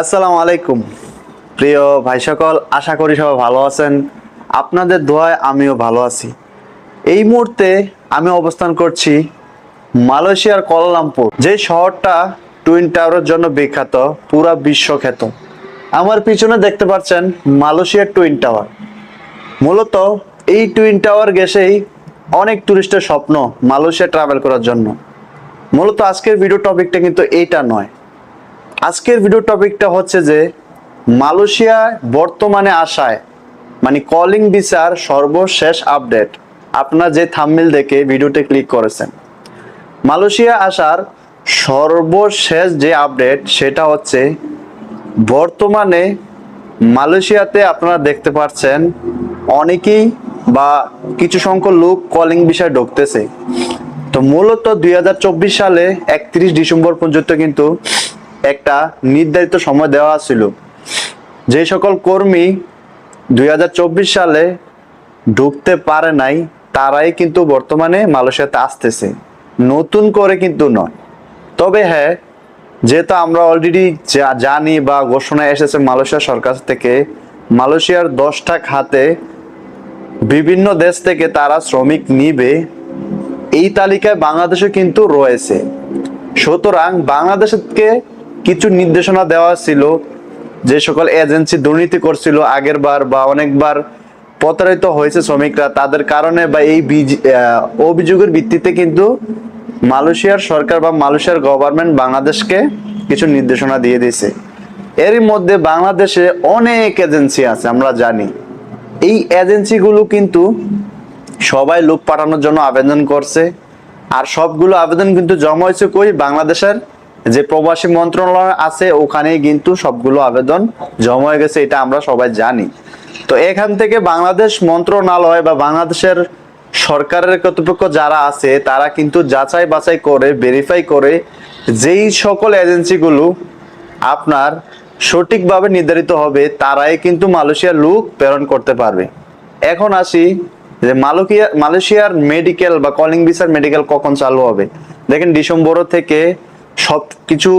আসসালামু আলাইকুম। প্রিয় ভাই সকল আশা করি সবাই ভালো আছেন। আপনাদের দোয়ায় আমিও ভালো আছি। এই মুহূর্তে আমি অবস্থান করছি মালয়েশিয়ার কলালামপুর যে শহরটা টুইন টাওয়ারের জন্য বিখ্যাত, পুরা বিশ্বখ্যাত। আমার পিছনে দেখতে পাচ্ছেন মালয়েশিয়ার টুইন টাওয়ার। মূলত এই টুইন টাওয়ার গেছেই অনেক টুরিস্টের স্বপ্ন মালয়েশিয়া ট্রাভেল করার জন্য। মূলত আজকের ভিডিও টপিকটা কিন্তু এইটা নয়। আজকের ভিডিও টপিকটা হচ্ছে যে মালয়েশিয়ায় বর্তমানে আসায় মানে কলিং ভিসার সর্বশেষ আপডেট আপনারা যে থাম্বনেল দেখে ভিডিওতে ক্লিক করেছেন। মালয়েশিয়া আসার সর্বশেষ যে আপডেট সেটা হচ্ছে বর্তমানে মালয়েশিয়াতে আপনারা দেখতে পাচ্ছেন অনেকেই বা কিছু সংখ্যক লোক কলিং বিষয় ঢুকতেছে। তো মূলত দুই হাজার চব্বিশ সালে একত্রিশ ডিসেম্বর পর্যন্ত কিন্তু একটা নির্ধারিত সময় দেওয়া ছিল। যে সকল কর্মী দুই হাজার চব্বিশ সালে ঢুকতে পারে নাই, তারাই কিন্তু বর্তমানে মালয়েশিয়াতে আসতেছে। নতুন করে কিন্তু নয়। তবে হ্যাঁ যেহেতু আমরা অলরেডি যা জানি বা ঘোষণা এসেছে মালয়েশিয়া সরকার থেকে, মালয়েশিয়ার দশটা খাতে বিভিন্ন দেশ থেকে তারা শ্রমিক নিবে, এই তালিকায় বাংলাদেশও কিন্তু রয়েছে। সুতরাং বাংলাদেশকে কিছু নির্দেশনা দেওয়া ছিল যে সকল এজেন্সি দুর্নীতি করছিল আগের বার বা অনেকবার প্রতারিত হয়েছে শ্রমিকরা, তাদের কারণে বা এই অভিযোগের ভিত্তিতে কিন্তু মালয়েশিয়ার সরকার বা মালয়েশিয়ার গভর্নমেন্ট বাংলাদেশকে কিছু নির্দেশনা দিয়ে দিয়েছে। এরই মধ্যে বাংলাদেশে অনেক এজেন্সি আছে, আমরা জানি। এই এজেন্সিগুলো কিন্তু সবাই লোক পাঠানোর জন্য আবেদন করছে, আর সবগুলো আবেদন কিন্তু জমা হয়েছে কই? বাংলাদেশের যে প্রবাসী মন্ত্রণালয় আছে, ওখানেই কিন্তু সবগুলো আবেদন জমা হয়ে গেছে, এটা আমরা সবাই জানি। তো এখান থেকে বাংলাদেশ মন্ত্রণালয় বা বাংলাদেশের সরকারের কর্তৃপক্ষ যারা আছে, তারা কিন্তু যাচাই বাছাই করে ভেরিফাই করে যেই সকল এজেন্সিগুলো আপনার সঠিকভাবে নির্ধারিত হবে, তারাই কিন্তু মালয়েশিয়ার লুক প্রেরণ করতে পারবে। এখন আসি যে মালয়েশিয়া মালয়েশিয়ার মেডিকেল বা কলিং ভিসার মেডিকেল কখন চালু হবে? দেখেন, ডিসেম্বর থেকে সব কিছু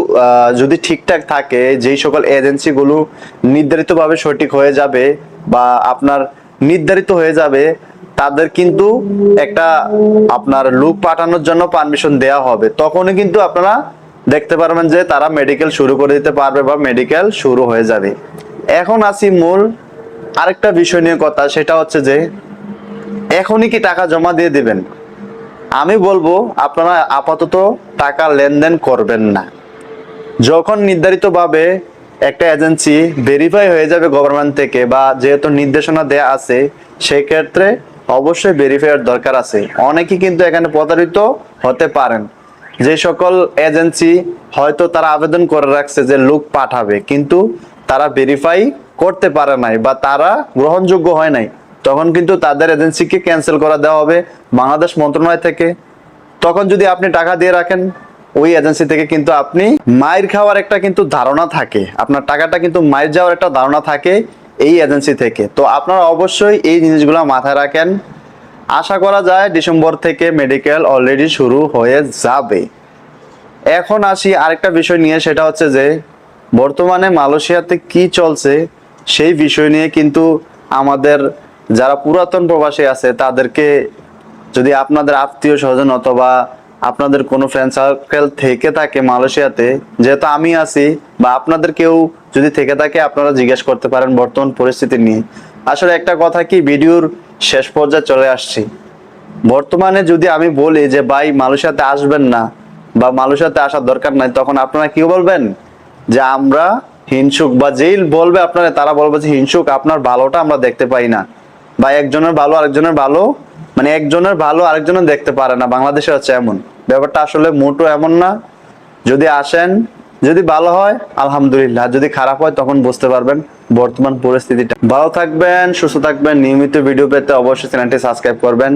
যদি ঠিকঠাক থাকে, যেই সকল এজেন্সিগুলো নির্ধারিতভাবে সঠিক হয়ে যাবে বা আপনার নির্ধারিত হয়ে যাবে, তাদের কিন্তু একটা আপনার লুক পাঠানোর জন্য পারমিশন দেওয়া হবে। তখনই কিন্তু আপনারা দেখতে পারবেন যে তারা মেডিকেল শুরু করে দিতে পারবে বা মেডিকেল শুরু হয়ে যাবে। এখন আসি মূল আরেকটা বিষয় নিয়ে কথা, সেটা হচ্ছে যে এখনই কি টাকা জমা দিয়ে দিবেন? আমি বলব, আপনারা আপাতত টাকা লেনদেন করবেন না। যখন নির্ধারিতভাবে একটা এজেন্সি ভেরিফাই হয়ে যাবে গভর্নমেন্ট থেকে বা যেহেতু নির্দেশনা দেয়া আছে, সেক্ষেত্রে অবশ্যই ভেরিফাইয়ের দরকার আছে। অনেকে কিন্তু এখানে প্রতারিত হতে পারেন। যে সকল এজেন্সি হয়তো তারা আবেদন করে রাখছে যে লোক পাঠাবে, কিন্তু তারা ভেরিফাই করতে পারে নাই বা তারা গ্রহণযোগ্য হয় নাই। তখন কিন্তু তাদের এজেন্সিকে ক্যান্সেল করা দেওয়া হবে বাংলাদেশ মন্ত্রণালয় থেকে। তখন যদি আপনি টাকা দিয়ে রাখেন, ওই এজেন্সি থেকে কিন্তু আপনি মায়ের খাওয়ার একটা কিন্তু ধারণা থাকে। আপনার টাকাটা কিন্তু মায়ের যাওয়ার একটা ধারণা থাকে এই এজেন্সি থেকে। তো আপনারা অবশ্যই এই জিনিসগুলো মাথায় রাখেন। আশা করা যায় ডিসেম্বর থেকে মেডিকেল অলরেডি শুরু হয়ে যাবে। এখন আসি আরেকটা বিষয় নিয়ে, সেটা হচ্ছে যে বর্তমানে মালয়েশিয়াতে কি চলছে সেই বিষয় নিয়ে কিন্তু আমাদের যারা পুরাতন প্রবাসী আছে, তাদেরকে যদি আপনাদের আত্মীয় স্বজন অথবা আপনাদের কোনো ফ্রেন্ড সার্কেল থেকে থাকে মালয়েশিয়াতে, যেহেতু আমি আছি বা আপনাদের কেউ যদি থেকে থাকে, আপনারা জিজ্ঞেস করতে পারেন বর্তমান পরিস্থিতি নিয়ে। আসলে একটা কথা কি, ভিডিওর শেষ পর্যায়ে চলে আসছি। বর্তমানে যদি আমি বলি যে, ভাই, মালয়েশিয়াতে আসবেন না বা মালয়েশিয়াতে আসার দরকার নাই তখন আপনারা কি বলবেন? যে, আমরা হিংসুক বা যেই বলবে আপনারা, তারা বলবে যে, হিংসুক, আপনার ভালোটা আমরা দেখতে পাই না। বা একজনের ভালো, আরেকজনের ভালো। মানে একজনের ভালো আরেকজনের দেখতে পারে না। বাংলাদেশে হচ্ছে এমন। ব্যাপারটা আসলে মোটো এমন না। যদি আসেন, যদি ভালো হয়, আলহামদুলিল্লাহ। যদি খারাপ হয়, তখন বুঝতে পারবেন বর্তমান পরিস্থিতিটা। ভালো থাকবেন, সুস্থ থাকবেন। নিয়মিত ভিডিও পেতে অবশ্যই চ্যানেলটি সাবস্ক্রাইব করবেন।